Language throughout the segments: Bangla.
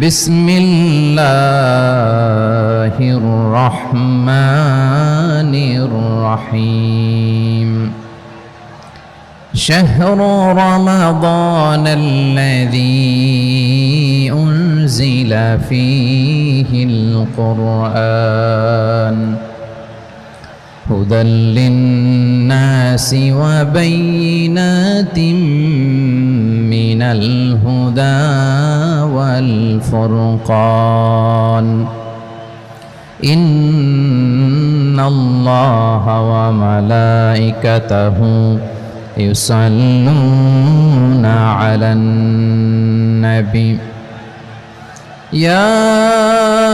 بسم الله الرحمن الرحيم. شهر رمضان الذي أنزل فيه القرآن. هدى للناس وبينات من الهدى والفرقان. إن الله وملائكته يصلون على النبي. يا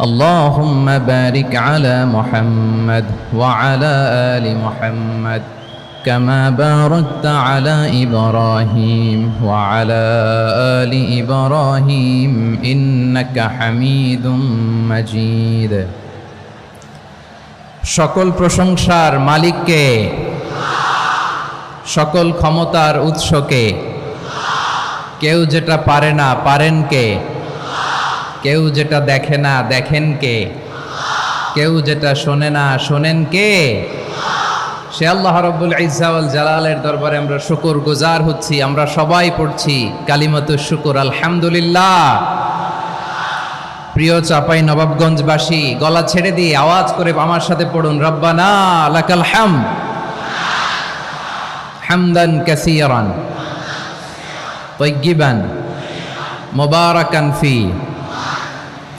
اللهم بارك على محمد وعلى ال محمد كما باركت على ابراهيم وعلى ال ابراهيم انك حميد مجيد সকল প্রশংসার মালিককে সকল ক্ষমতার উৎসকে কেউ যেটা পারে না পারেন কে কেউ যেটা দেখে না, দেখেন কে? কেউ যেটা শোনে না, শোনেন কে? সে আল্লাহ রব্বুল ইজাউল জালালের দরবারে আমরা শুকর গুজার হচ্ছি, আমরা সবাই পড়ছি কালিমত শুকর, আলহামদুলিল্লাহ। প্রিয় চাপাই নবাবগঞ্জবাসী, গলা ছেড়ে দিয়ে আওয়াজ করে আমার সাথে পড়ুন, রব্বানা লাকাল হাম। হামদান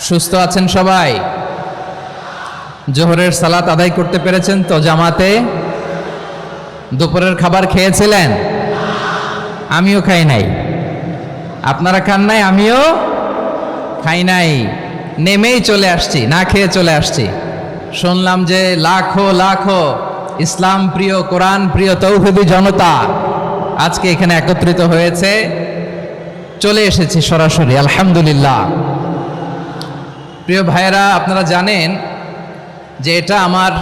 সুস্থ আছেন সবাই? জোহরের সালাত আদায় করতে পেরেছেন তো জামাতে? দুপুরের খাবার খেয়েছিলেন? আমিও খাই নাই। আপনারা খান নাই, আমিও খাই নাই। নেমেই চলে আসছি, না খেয়ে চলে আসছি। শুনলাম যে লাখো লাখো ইসলাম প্রিয়, কোরআন প্রিয়, তৌহিদি জনতা আজকে এখানে একত্রিত হয়েছে। চলে এসেছি সরাসরি, আলহামদুলিল্লাহ। প্রিয় ভাইয়েরা, আপনারা জানেন যে এটা আমার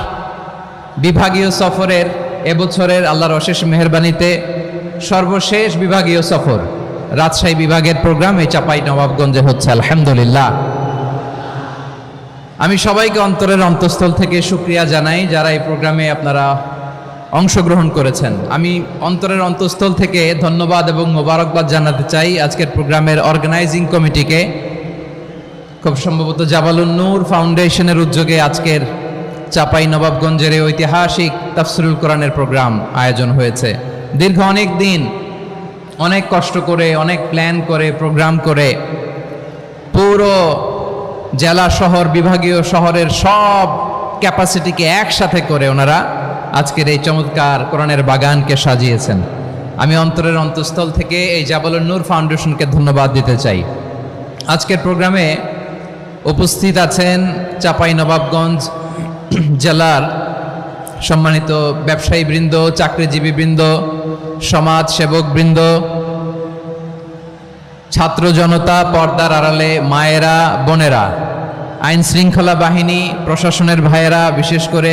বিভাগীয় সফরের এবছরের আল্লাহর অশেষ মেহরবানিতে সর্বশেষ বিভাগীয় সফর। রাজশাহী বিভাগের প্রোগ্রাম এই চাপাই নবাবগঞ্জে হচ্ছে, আলহামদুলিল্লাহ। আমি সবাইকে অন্তরের অন্তঃস্থল থেকে সুক্রিয়া জানাই যারা এই প্রোগ্রামে আপনারা অংশগ্রহণ করেছেন। আমি অন্তরের অন্তঃস্থল থেকে ধন্যবাদ এবং মোবারকবাদ জানাতে চাই আজকের প্রোগ্রামের অর্গানাইজিং কমিটিকে খুব সম্ভবত জাবালুন নূর ফাউন্ডেশনের উদ্যোগে আজকের চাপাই নবাবগঞ্জের এই ঐতিহাসিক তাফসিরুল কোরআনের প্রোগ্রাম আয়োজন হয়েছে। দীর্ঘ অনেক দিন, অনেক কষ্ট করে, অনেক প্ল্যান করে, প্রোগ্রাম করে পুরো জেলা শহর, বিভাগীয় শহরের সব ক্যাপাসিটিকে একসাথে করে ওনারা আজকের এই চমৎকার কোরআনের বাগানকে সাজিয়েছেন। আমি অন্তরের অন্তঃস্থল থেকে এই জাবালুন নূর ফাউন্ডেশনকে ধন্যবাদ দিতে চাই। আজকের প্রোগ্রামে উপস্থিত আছেন চাপাই নবাবগঞ্জ জেলার সম্মানিত ব্যবসায়ী বৃন্দ চাকরিজীবী বৃন্দ সমাজ সেবক বৃন্দ ছাত্র জনতা, পর্দার আড়ালে মায়েরা, বোনেরা, আইন শৃঙ্খলা বাহিনী, প্রশাসনের ভাইয়েরা, বিশেষ করে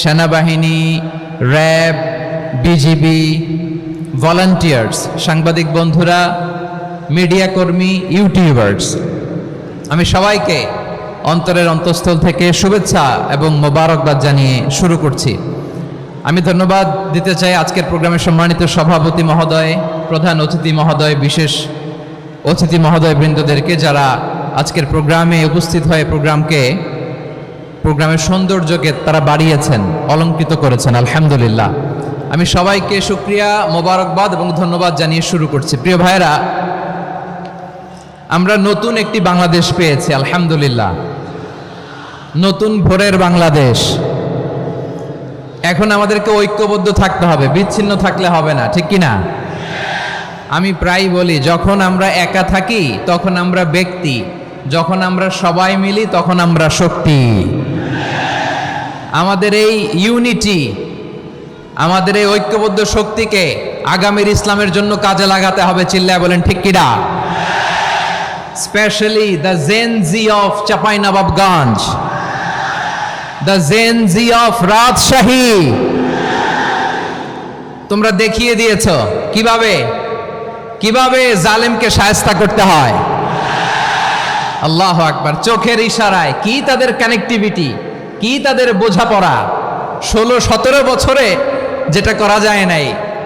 সেনাবাহিনী, র্যাব, বিজিবি ভলান্টিয়ার্স সাংবাদিক বন্ধুরা, মিডিয়া কর্মী, ইউটিউবার্স আমি সবাইকে অন্তরের অন্তঃস্থল থেকে শুভেচ্ছা এবং মোবারকবাদ জানিয়ে শুরু করছি। আমি ধন্যবাদ দিতে চাই আজকের প্রোগ্রামের সম্মানিত সভাপতি মহোদয়, প্রধান অতিথি মহোদয়, বিশেষ অতিথি মহোদয় বৃন্দদেরকে যারা আজকের প্রোগ্রামে উপস্থিত হয়ে প্রোগ্রামকে, প্রোগ্রামের সৌন্দর্যকে তারা বাড়িয়েছেন, অলঙ্কৃত করেছেন, আলহামদুলিল্লাহ। আমি সবাইকে সুক্রিয়া মোবারকবাদ এবং ধন্যবাদ জানিয়ে শুরু করছি। প্রিয় ভাইরা আমরা নতুন একটি বাংলাদেশ পেয়েছি, আলহামদুলিল্লাহ। নতুন ভোরের বাংলাদেশ। এখন আমাদেরকে ঐক্যবদ্ধ থাকতে হবে, বিচ্ছিন্ন থাকলে হবে না, ঠিক কি না আমি প্রায় বলি, যখন আমরা একা থাকি, তখন আমরা ব্যক্তি। যখন আমরা সবাই মিলি, তখন আমরা শক্তি। আমাদের এই ইউনিটি, আমাদের এই ঐক্যবদ্ধ শক্তিকে আগামীর ইসলামের জন্য কাজে লাগাতে হবে, চিল্লায় বলেন, ঠিক কিনা? Specially the Gen Z of Chapainawabganj the Gen Z of Rajshahi তোমরা দেখিয়ে দিয়েছ, কীভাবে? কীভাবে জালেমকে সায়স্তা করতে হয়? আল্লাহ আকবার, চোখের ইশারায়, কি তাদের কানেক্টিভিটি কি তাদের বোঝাপড়া? ষোলো সতেরো বছরে যেটা করা যায় নাই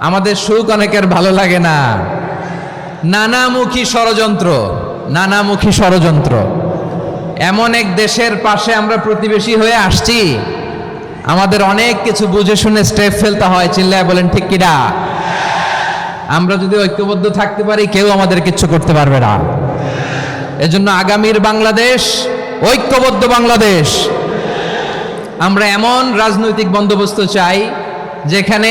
আমাদের সুখ অনেকের ভালো লাগে না। নানামুখী ষড়যন্ত্র নানামুখী ষড়যন্ত্র। এমন এক দেশের পাশে আমরা প্রতিবেশী হয়ে আসছি। আমাদের অনেক কিছু বুঝে শুনে স্টেপ ফেলতে হয়, চিল্লায় বলেন, ঠিক কিনা আমরা যদি ঐক্যবদ্ধ থাকতে পারি, কেউ আমাদের কিচ্ছু করতে পারবে না। এজন্য আগামীর বাংলাদেশ, ঐক্যবদ্ধ বাংলাদেশ। আমরা এমন রাজনৈতিক বন্দোবস্ত চাই, যেখানে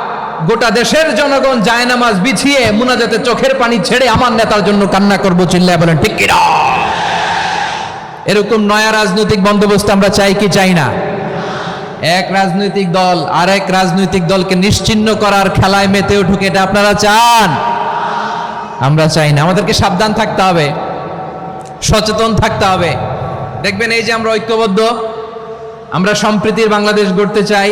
গোটা দেশের জনগণ জায়নামাজ বিছিয়ে মুনাজাতে চোখের পানি ছেড়ে আমার নেতার জন্য কান্না করব, চিল্লায় বলেন, ঠিক এরকম নয়া রাজনৈতিক বন্দোবস্ত আমরা চাই কি চাই না? এক রাজনৈতিক দল আর এক রাজনৈতিক দলকে নিশ্চিন্ন করার খেলায় মেতে উঠুক, এটা আপনারা চান? আমরা চাই না। আমাদেরকে সাবধান থাকতে হবে, সচেতন থাকতে হবে। দেখবেন এই যে আমরা ঐক্যবদ্ধ, আমরা সম্প্রীতির বাংলাদেশ গড়তে চাই।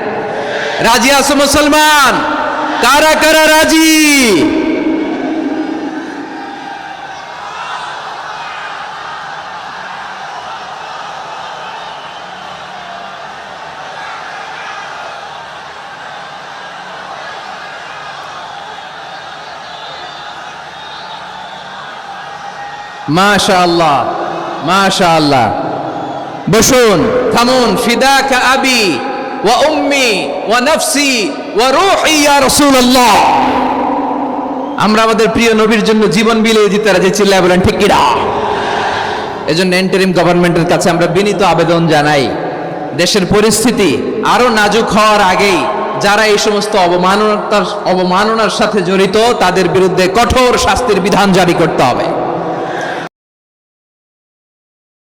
রাজি আছো মুসলমান? কারা কারা রাজি? মাশা আল্লাহ মাশা আল্লাহ বসুন থামুন ফিদাকা আবি। ওয়া উম্মি ওয়া নফসি ওয়া রূহি আমরা আমাদের প্রিয় নবীর জন্য জীবন বলেন গভর্নমেন্টের কাছে আমরা বিনীত আবেদন জানাই, দেশের পরিস্থিতি আরও নাজুক হওয়ার আগেই যারা এই সমস্ত অবমাননার অবমাননার সাথে জড়িত, তাদের বিরুদ্ধে কঠোর শাস্তির বিধান জারি করতে হবে।